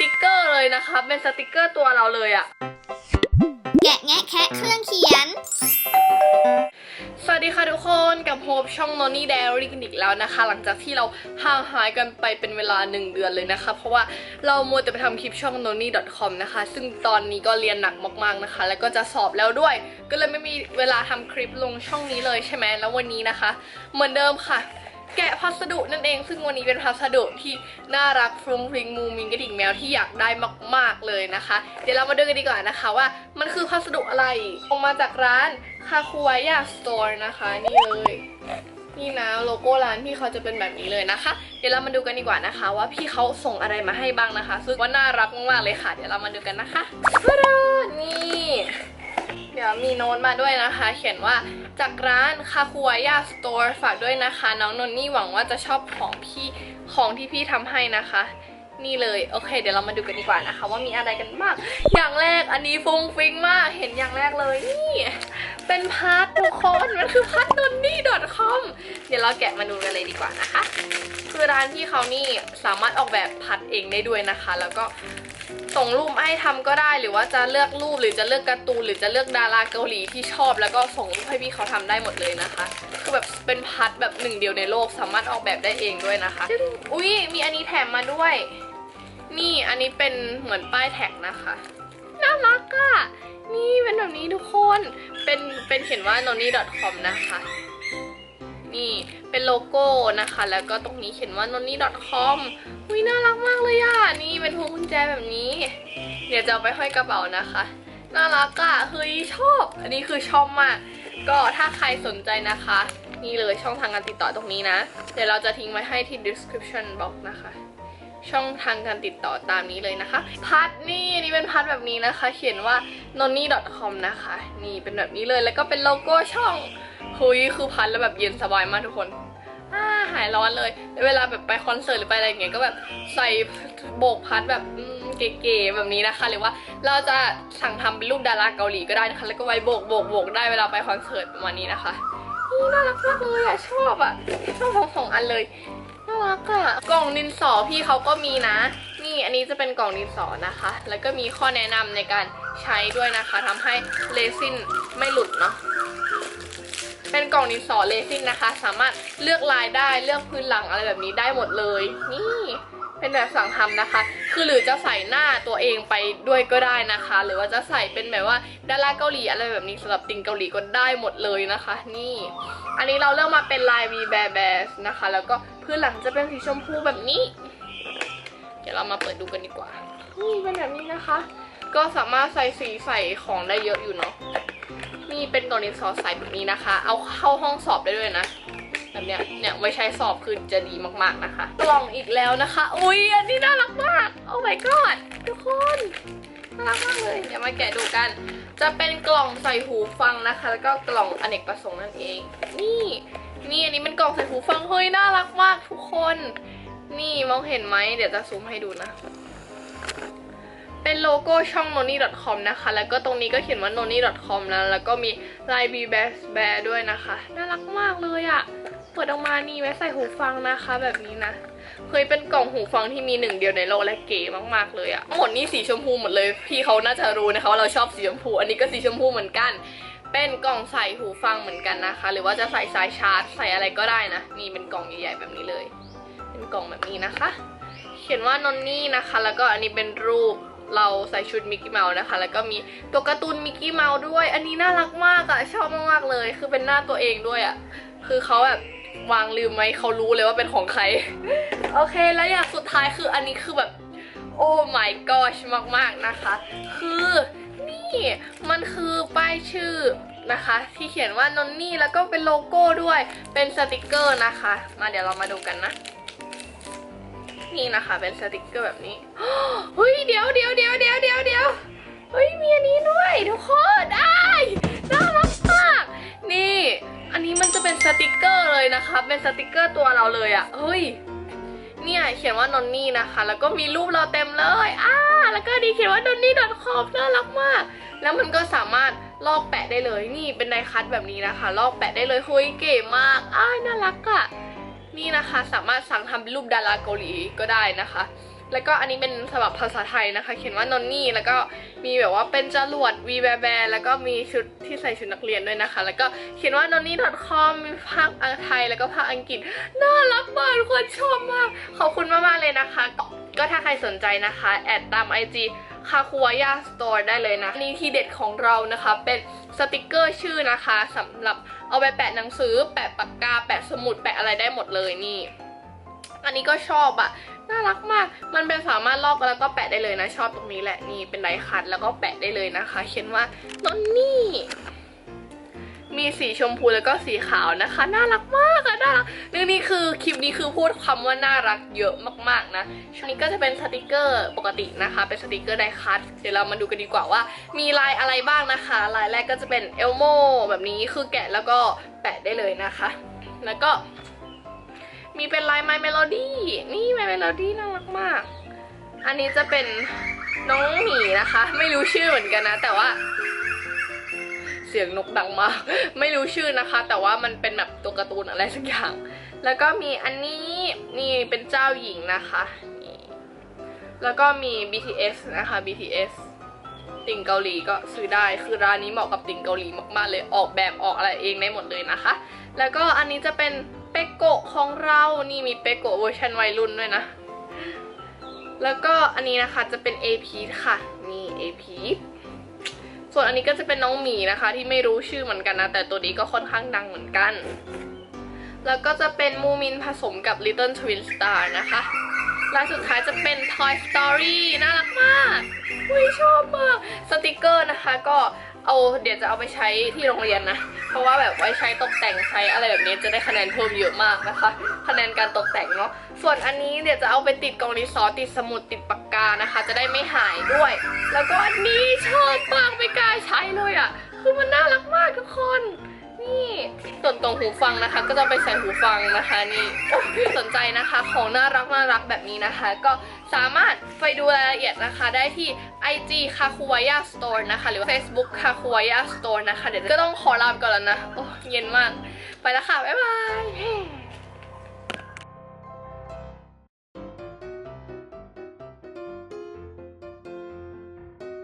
ติกเกอร์เลยนะคะเป็นสติกเกอร์ตัวเราเลยอะแกะแงะแคะเครื่องเขียน สวัสดีค่ะทุกคนกับโฮปช่อง Noni Diary กันอีกแล้วนะคะ หลังจากที่เราห่างหายกันไปเป็นเวลา 1 เดือนเลยนะคะ เพราะว่าเรามัวแต่ไปทำคลิปช่อง noni.com นะคะ ซึ่งตอนนี้ก็เรียนหนักมากๆนะคะ แล้วก็จะสอบแล้วด้วย ก็เลยไม่มีเวลาทำคลิปลงช่องนี้เลยใช่ไหมแล้ววันนี้นะคะ เหมือนเดิมค่ะ แกะพัสดุนั่นเอง ซึ่งวันนี้เป็นพัสดุที่น่ารักฟรุ้งฟริ้งมูมิงกระดิ่งแมวที่อยากได้มาก ๆเลยนะคะ เดี๋ยวเรามาดูกันดีกว่านะคะว่ามันคือพัสดุอะไรออกมาจากร้านคาคุวายาสโตร์นะคะนี่เลยนี่นะโลโก้ร้านพี่เขาจะเป็นแบบนี้เลยนะคะ เดี๋ยวเรามาดูกันดีกว่านะคะ ว่าพี่เขาส่งอะไรมาให้บ้างนะคะ ซึ่งว่าน่ารักมากๆเลยค่ะ เดี๋ยวเรามาดูกันนะคะตาดานี่ เดี๋ยวมีโน้ตมาด้วยนะคะ เขียนว่าจากร้านคาคุวายาสโตร์ฝากด้วยนะคะ น้องนนนี่หวังว่าจะชอบของพี่ของที่พี่ทำให้นะคะ นี่เลยโอเค เดี๋ยวเรามาดูกันดีกว่านะคะ ว่ามีอะไรกันบ้างอย่างแรกอันนี้ฟุ้งฟิ้งมากเห็นอย่างแรกเลยนี่ เป็นพัดทุกคนมันคือพัดนนนี่ .com เดี๋ยวเราแกะมาดูกันเลยดีกว่านะคะ คือร้านที่เขานี่สามารถออกแบบพัดเองได้ด้วยนะคะ แล้วก็ส่งรูปให้ทำก็ได้หรือว่าจะเลือกรูปหรือจะเลือกการ์ตูนหรือจะเลือกดาราเกาหลีที่ชอบแล้วก็ส่งรูปให้พี่เขาทำได้หมดเลยนะคะ คือแบบเป็นพัดแบบหนึ่งเดียวในโลกสามารถออกแบบได้เองด้วยนะคะ อุ้ยมีอันนี้แถมมาด้วย นี่อันนี้เป็นเหมือนป้ายแท็กนะคะน่ารักอะนี่เป็นแบบนี้ทุกคน เป็นเป็นเขียนว่า noni.com นะคะ นี่เป็นโลโก้นะคะ แล้วก็ตรงนี้เขียนว่า noni.com อุ้ยน่ารักมากเลยอะนี่เป็นพวงกุญแจแบบนี้ เดี๋ยวจะเอาไปห้อยกระเป๋านะคะ น่ารักอะเฮ้ยชอบ อันนี้คือชอบมาก ก็ถ้าใครสนใจนะคะ นี่เลยช่องทางการติดต่อตรงนี้นะ เดี๋ยวเราจะทิ้งไว้ให้ที่ description box นะคะ ช่องทางการติดต่อตามนี้เลยนะคะ พัดนี่นี่เป็นพัดแบบนี้นะคะ เขียนว่า noni.com นะคะ นี่เป็นแบบนี้เลยแล้วก็เป็นโลโก้ช่องคุยคือพัดแล้วแบบเย็นสบายมากทุกคนหายร้อนเลยเวลาแบบไปคอนเสิร์ตหรือไปอะไรอย่างเงี้ยก็แบบใส่โบกพัดแบบเก๋ๆแบบนี้นะคะ หรือว่าเราจะสั่งทำเป็นรูปดาราเกาหลีก็ได้นะคะ แล้วก็ไว้โบกโบกโบกได้เวลาไปคอนเสิร์ตประมาณนี้นะคะ นี่น่ารักมากเลยอะชอบอะชอบทั้งสองอันเลย น่ารักอะกล่องดินสอพี่เขาก็มีนะ นี่อันนี้จะเป็นกล่องดินสอนะคะ แล้วก็มีข้อแนะนำในการใช้ด้วยนะคะทำให้เลซินไม่หลุดเนาะเป็นกล่องดินสอเลซินนะคะ สามารถเลือกลายได้เลือกพื้นหลังอะไรแบบนี้ได้หมดเลย นี่ เป็นแบบสั่งทำนะคะ คือหรือจะใส่หน้าตัวเองไปด้วยก็ได้นะคะ หรือว่าจะใส่เป็นแบบว่าดาราเกาหลีอะไรแบบนี้สำหรับติงเกาหลีก็ได้หมดเลยนะคะ นี่ อันนี้เราเลือกมาเป็นลาย V Bear Bears นะคะ แล้วก็พื้นหลังจะเป็นสีชมพูแบบนี้ เดี๋ยวเรามาเปิดดูกันดีกว่า นี่เป็นแบบนี้นะคะ ก็สามารถใส่สีใส่ของได้เยอะอยู่เนาะ นี่เป็นกล่องดินสอใส่แบบนี้นะคะ เอาเข้าห้องสอบได้ด้วยนะ แบบเนี้ยเนี่ยไว้ใช้สอบคือจะดีมากๆนะคะ กล่องอีกแล้วนะคะ อุ้ยอันนี้น่ารักมาก โอ้ my god ทุกคนน่ารักมากเลยเดี๋ยวมาแกะดูกัน จะเป็นกล่องใส่หูฟังนะคะ แล้วก็กล่องอเนกประสงค์นั่นเอง นี่นี่อันนี้เป็นกล่องใส่หูฟังเฮ้ยน่ารักมากทุกคน นี่มองเห็นไหมเดี๋ยวจะซูมให้ดูนะเป็นโลโก้ช่อง noni.com นะคะ แล้วก็ตรงนี้ก็เขียนว่า noni.com นะแล้วก็มีลาย b b a s bear ด้วยนะคะ น่ารักมากเลยอะเปิดออกมานี่ไว้ใส่หูฟังนะคะ แบบนี้นะเคยเป็นกล่องหูฟังที่มีหนึ่งเดียวในโลกและเก๋มากๆเลยอะหมดนี่สีชมพูหมดเลย พี่เขาน่าจะรู้นะคะว่าเราชอบสีชมพู อันนี้ก็สีชมพูเหมือนกัน เป็นกล่องใส่หูฟังเหมือนกันนะคะ หรือว่าจะใส่สายชาร์จใส่อะไรก็ได้นะนี่เป็นกล่องใหญ่ๆแบบนี้เลย เป็นกล่องแบบนี้นะคะ เขียนว่านอนนี่นะคะ แล้วก็อันนี้เป็นรูปเราใส่ชุดมิกกี้เมาส์นะคะ แล้วก็มีตัวการ์ตูนมิกกี้เมาส์ด้วย อันนี้น่ารักมากอะชอบมากๆเลย คือเป็นหน้าตัวเองด้วยอะคือเขาแบบ วางลืมไหมเขารู้เลยว่าเป็นของใคร โอเคแล้วอย่างสุดท้ายคืออันนี้คือแบบ โอ้ my gosh มากๆนะคะ คือนี่มันคือป้ายชื่อนะคะ ที่เขียนว่านนนี่แล้วก็เป็นโลโก้ด้วยเป็นสติกเกอร์นะคะ มาเดี๋ยวเรามาดูกันนะนี่นะคะเป็นสติกเกอร์แบบนี้เฮ้ยเดี๋ยวเดี๋ยวเดี๋ยวเดี๋ยวเดี๋ยวเดี๋ยวเฮ้ยมีอันนี้ด้วยทุกคนได้น่ารักมากนี่ อันนี้มันจะเป็นสติกเกอร์เลยนะคะ เป็นสติกเกอร์ตัวเราเลยอะ่ะเฮ้ย เนี่ยเขียนว่านนนี่นะคะ แล้วก็มีรูปเราเต็มเลยอ่าแล้วก็ดีเขียนว่านนนี่ .com น่ารักมาก แล้วมันก็สามารถลอกแปะได้เลย นี่เป็นไดคัตแบบนี้นะคะ ลอกแปะได้เลยเฮ้ยเก๋มากอ้าน่ารักอะ่ะ นี่นะคะสามารถสั่งทำเป็นรูปดาราเกาหลีก็ได้นะคะ แล้วก็อันนี้เป็นฉบับภาษาไทยนะคะ เขียนว่านนนี่ แล้วก็มีแบบว่าเป็นจรวดวีแบแบแล้วก็มีชุดที่ใส่ชุดนักเรียนด้วยนะคะ แล้วก็เขียนว่านนนี่ .com มีภาคไทยแล้วก็ภาคอังกฤษ น่ารักมากทุกคนชอบมาก ขอบคุณมากๆเลยนะคะก็ก็ถ้าใครสนใจนะคะ แอดตาม IG คาคัวยาสโตร์ได้เลยนะ นี่ที่เด็ดของเรานะคะ เป็นสติกเกอร์ชื่อนะคะสำหรับเอาไปแปะหนังสือ แปะปากกา แปะสมุด แปะอะไรได้หมดเลยนี่ อันนี้ก็ชอบอะ น่ารักมาก มันเป็นสามารถลอกแล้วก็แปะได้เลยนะ ชอบตรงนี้แหละนี่เป็นไดคัทแล้วก็แปะได้เลยนะคะ เขียนว่านนนี่มีสีชมพูแล้วก็สีขาวนะคะ น่ารักมากอะน่ารักนี่นี่คือคลิปนี้คือพูดคำว่าน่ารักเยอะมากๆนะชุดนี้ก็จะเป็นสติกเกอร์ปกตินะคะ เป็นสติกเกอร์ไดคัทเดี๋ยวเรามาดูกันดีกว่าว่า มีลายอะไรบ้างนะคะ ลายแรกก็จะเป็นเอลโมแบบนี้คือแกะแล้วก็แปะได้เลยนะคะ แล้วก็ มีเป็นลาย My Melody นี่ My Melody น่ารักมาก อันนี้จะเป็นน้องหมีนะคะ ไม่รู้ชื่อเหมือนกันนะ แต่ว่า เสียงนกดังมากไม่รู้ชื่อนะคะ แต่ว่ามันเป็นแบบตัวการ์ตูนอะไรสักอย่าง แล้วก็มีอันนี้นี่เป็นเจ้าหญิงนะคะแล้วก็มี BTS นะคะ BTS ติ่งเกาหลีก็ซื้อได้ คือร้านนี้เหมาะกับติ่งเกาหลีมากๆเลย ออกแบบออกอะไรเองได้หมดเลยนะคะ แล้วก็อันนี้จะเป็น เปโกะของเรานี่มีเปโกะเวอร์ชันวัยรุ่นด้วยนะ แล้วก็อันนี้นะคะจะเป็น AP ค่ะ นี่ AP ส่วนอันนี้ก็จะเป็นน้องหมีนะคะ ที่ไม่รู้ชื่อเหมือนกันนะ แต่ตัวนี้ก็ค่อนข้างดังเหมือนกัน แล้วก็จะเป็นมูมินผสมกับ Little Twin Star นะคะลายสุดท้ายจะเป็น Toy Story น่ารักมากอุ้ยชอบมาก สติกเกอร์นะคะก็ เอาเดี๋ยวจะเอาไปใช้ที่โรงเรียนนะ เพราะว่าแบบไว้ใช้ตกแต่งใช้อะไรแบบนี้จะได้คะแนนเพิ่มเยอะมากนะคะ คะแนนการตกแต่งเนาะ ส่วนอันนี้เดี๋ยวจะเอาไปติดกล่องดิสอติดสมุดติดปากกานะคะ จะได้ไม่หายด้วย แล้วก็อันนี้ชอบมากไม่กล้าใช้เลยอะ่ะ คือมันน่ารักมากทุกคน นี่ส่วนตรงหูฟังนะคะ ก็จะไปใส่หูฟังนะคะนี่สนใจนะคะของน่ารักน่ารักแบบนี้นะคะ ก็สามารถไปดูรายละเอียดนะคะได้ที่ IG k a k u w a y a Store นะคะหรือ Facebook k a k u w a y a Store นะคะ เดี๋ยวก็ต้องขอลาไปก่อนแล้วนะ โอ้เย็นมาก ไปแล้วค่ะ บ๊ายบาย